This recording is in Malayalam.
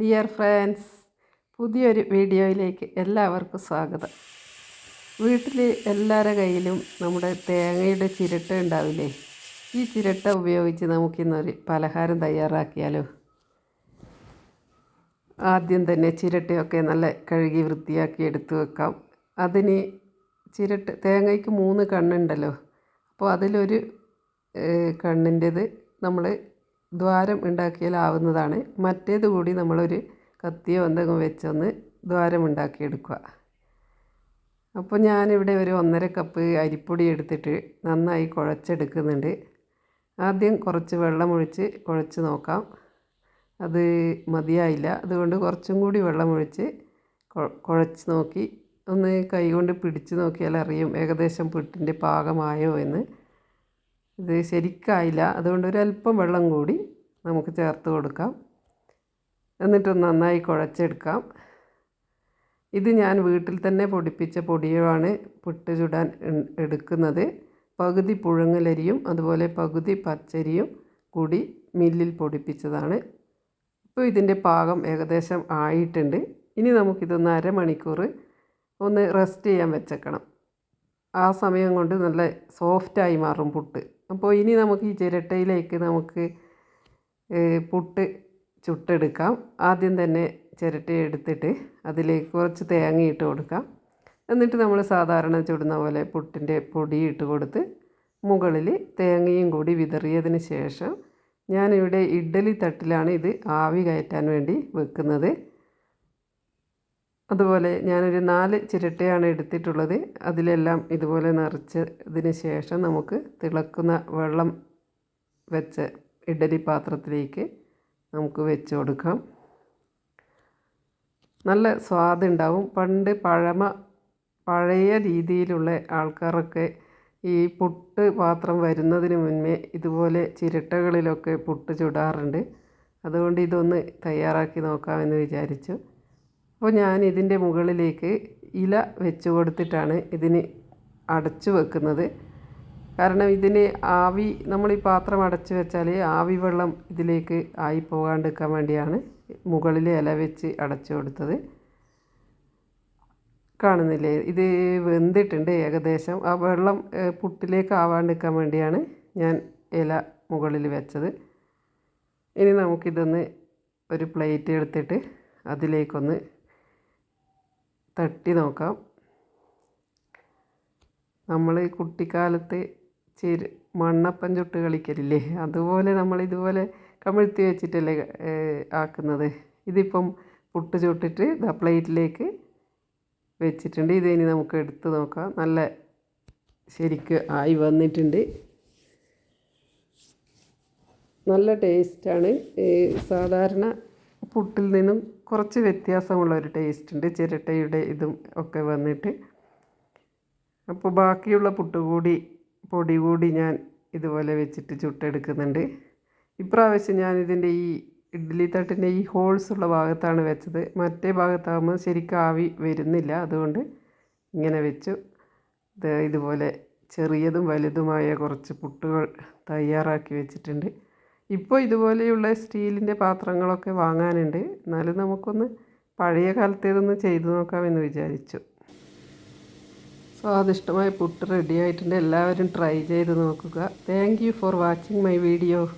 ഡിയർ ഫ്രണ്ട്സ് പുതിയൊരു വീഡിയോയിലേക്ക് എല്ലാവർക്കും സ്വാഗതം. വീട്ടിൽ എല്ലാവരുടെ കയ്യിലും നമ്മുടെ തേങ്ങയുടെ ചിരട്ട ഉണ്ടാവില്ലേ? ഈ ചിരട്ട ഉപയോഗിച്ച് നമുക്കിന്നൊരു പലഹാരം തയ്യാറാക്കിയാലോ? ആദ്യം തന്നെ ചിരട്ടയൊക്കെ നല്ല കഴുകി വൃത്തിയാക്കി എടുത്തു വെക്കാം. അതിന് ചിരട്ട തേങ്ങയ്ക്ക് മൂന്ന് കണ്ണുണ്ടല്ലോ. അപ്പോൾ അതിലൊരു കണ്ണിന്റെത് നമ്മൾ ദ്വാരം ഉണ്ടാക്കിയാലാവുന്നതാണ്. മറ്റേത് കൂടി നമ്മളൊരു കത്തിയോ എന്തെങ്കിലും വെച്ചൊന്ന് ദ്വാരം ഉണ്ടാക്കിയെടുക്കുക. അപ്പോൾ ഞാനിവിടെ ഒരു ഒന്നര കപ്പ് അരിപ്പൊടി എടുത്തിട്ട് നന്നായി കുഴച്ചെടുക്കുന്നുണ്ട്. ആദ്യം കുറച്ച് വെള്ളമൊഴിച്ച് കുഴച്ച് നോക്കാം. അത് മതിയായില്ല. അതുകൊണ്ട് കുറച്ചും കൂടി വെള്ളമൊഴിച്ച് കുഴച്ച് നോക്കി. ഒന്ന് കൈകൊണ്ട് പിടിച്ച് നോക്കിയാൽ അറിയും ഏകദേശം പുട്ടിന്റെ പാകമായോ എന്ന്. ഇത് ശരിക്കായില്ല. അതുകൊണ്ട് ഒരല്പം വെള്ളം കൂടി നമുക്ക് ചേർത്ത് കൊടുക്കാം. എന്നിട്ട് നന്നായി കുഴച്ചെടുക്കാം. ഇത് ഞാൻ വീട്ടിൽ തന്നെ പൊടിപ്പിച്ച പൊടിയുമാണ് പുട്ട് ചുടാൻ എടുക്കുന്നത്. പകുതി പുഴുങ്ങലരിയും അതുപോലെ പകുതി പച്ചരിയും കൂടി മില്ലിൽ പൊടിപ്പിച്ചതാണ്. ഇപ്പോൾ ഇതിന്റെ പാകം ഏകദേശം ആയിട്ടുണ്ട്. ഇനി നമുക്കിതൊന്ന് അരമണിക്കൂർ ഒന്ന് റെസ്റ്റ് ചെയ്യാൻ വെച്ചേക്കണം. ആ സമയം കൊണ്ട് നല്ല സോഫ്റ്റായി മാറും പുട്ട്. അപ്പോൾ ഇനി നമുക്ക് ഈ ചിരട്ടയിലേക്ക് നമുക്ക് പുട്ട് ചുട്ടെടുക്കാം. ആദ്യം തന്നെ ചിരട്ട എടുത്തിട്ട് അതിലേക്ക് കുറച്ച് തേങ്ങ ഇട്ട് കൊടുക്കാം. എന്നിട്ട് നമ്മൾ സാധാരണ ചുടുന്ന പോലെ പുട്ടിന്റെ പൊടി ഇട്ട് കൊടുത്ത് മുകളിൽ തേങ്ങയും കൂടി വിതറിയതിന് ശേഷം ഞാനിവിടെ ഇഡ്ഡലി തട്ടിലാണ് ഇത് ആവി കയറ്റാൻ വേണ്ടി വെക്കുന്നത്. അതുപോലെ ഞാനൊരു നാല് ചിരട്ടയാണ് എടുത്തിട്ടുള്ളത്. അതിലെല്ലാം ഇതുപോലെ നിറച്ചതിന് ശേഷം നമുക്ക് തിളക്കുന്ന വെള്ളം വെച്ച ഇഡലി പാത്രത്തിലേക്ക് നമുക്ക് വെച്ച് കൊടുക്കാം. നല്ല സ്വാദുണ്ടാവും പണ്ട് പഴമ പഴയ രീതിയിലുള്ള ആൾക്കാരൊക്കെ ഈ പുട്ട് പാത്രം വരുന്നതിന് മുന്നേ ഇതുപോലെ ചിരട്ടകളിലൊക്കെ പുട്ട് ചുടാറുണ്ട്. അതുകൊണ്ട് ഇതൊന്ന് തയ്യാറാക്കി നോക്കാമെന്ന് വിചാരിച്ചു. അപ്പോൾ ഞാൻ ഇതിന്റെ മുകളിലേക്ക് ഇല വെച്ച് കൊടുത്തിട്ടാണ് ഇതിന് അടച്ചു വെക്കുന്നത്. കാരണം ഇതിന് ആവി നമ്മൾ ഈ പാത്രം അടച്ചു വെച്ചാൽ ആവി വെള്ളം ഇതിലേക്ക് ആയി പോകാണ്ടിരിക്കാൻ വേണ്ടിയാണ് മുകളിൽ ഇല വെച്ച് അടച്ചു കൊടുത്തത്. കാണുന്നില്ലേ? ഇത് വെന്തിട്ടുണ്ട് ഏകദേശം. ആ വെള്ളം പുട്ടിലേക്ക് ആവാണ്ടിരിക്കാൻ വേണ്ടിയാണ് ഞാൻ ഇല മുകളിൽ വെച്ചത്. ഇനി നമുക്കിതൊന്ന് ഒരു പ്ലേറ്റ് എടുത്തിട്ട് അതിലേക്കൊന്ന് തട്ടി നോക്കാം. നമ്മൾ കുട്ടിക്കാലത്ത് ചെരു മണ്ണപ്പം ചുട്ട് കളിക്കലില്ലേ? അതുപോലെ നമ്മൾ ഇതുപോലെ കമിഴ്ത്തി വെച്ചിട്ടല്ലേ ആക്കുന്നത്. ഇതിപ്പം പുട്ട് ചുട്ടിട്ട് ദ പ്ലേറ്റിലേക്ക് വെച്ചിട്ടുണ്ട്. ഇതിനി നമുക്ക് എടുത്ത് നോക്കാം. നല്ല ശരിക്ക് ആയി വന്നിട്ടുണ്ട്. നല്ല ടേസ്റ്റാണ്. സാധാരണ പുട്ടിൽ നിന്നും കുറച്ച് വ്യത്യാസമുള്ള ഒരു ടേസ്റ്റ് ഉണ്ട്. ചിരട്ടയുടെ ഇതും ഒക്കെ വന്നിട്ട്. അപ്പോൾ ബാക്കിയുള്ള പുട്ട് കൂടി പൊടി കൂടി ഞാൻ ഇതുപോലെ വെച്ചിട്ട് ചുട്ടെടുക്കുന്നുണ്ട്. ഇപ്രാവശ്യം ഞാൻ ഇതിന്റെ ഈ ഇഡ്ഡലി തട്ടിന്റെ ഈ ഹോൾസ് ഉള്ള ഭാഗത്താണ് വെച്ചത്. മറ്റേ ഭാഗത്താകുമ്പോൾ ശരിക്കും ആവി വരുന്നില്ല. അതുകൊണ്ട് ഇങ്ങനെ വെച്ചു. ഇതുപോലെ ചെറിയതും വലുതുമായ കുറച്ച് പുട്ടുകൾ തയ്യാറാക്കി വെച്ചിട്ടുണ്ട്. ഇപ്പോൾ ഇതുപോലെയുള്ള സ്റ്റീലിന്റെ പാത്രങ്ങളൊക്കെ വാങ്ങാനുണ്ട്. എന്നാലും നമുക്കൊന്ന് പഴയ കാലത്തേതൊന്ന് ചെയ്തു നോക്കാമെന്ന് വിചാരിച്ചു. സ്വാദിഷ്ടമായ പുട്ട് റെഡി ആയിട്ടുണ്ട്. എല്ലാവരും ട്രൈ ചെയ്ത് നോക്കുക. Thank you for watching my video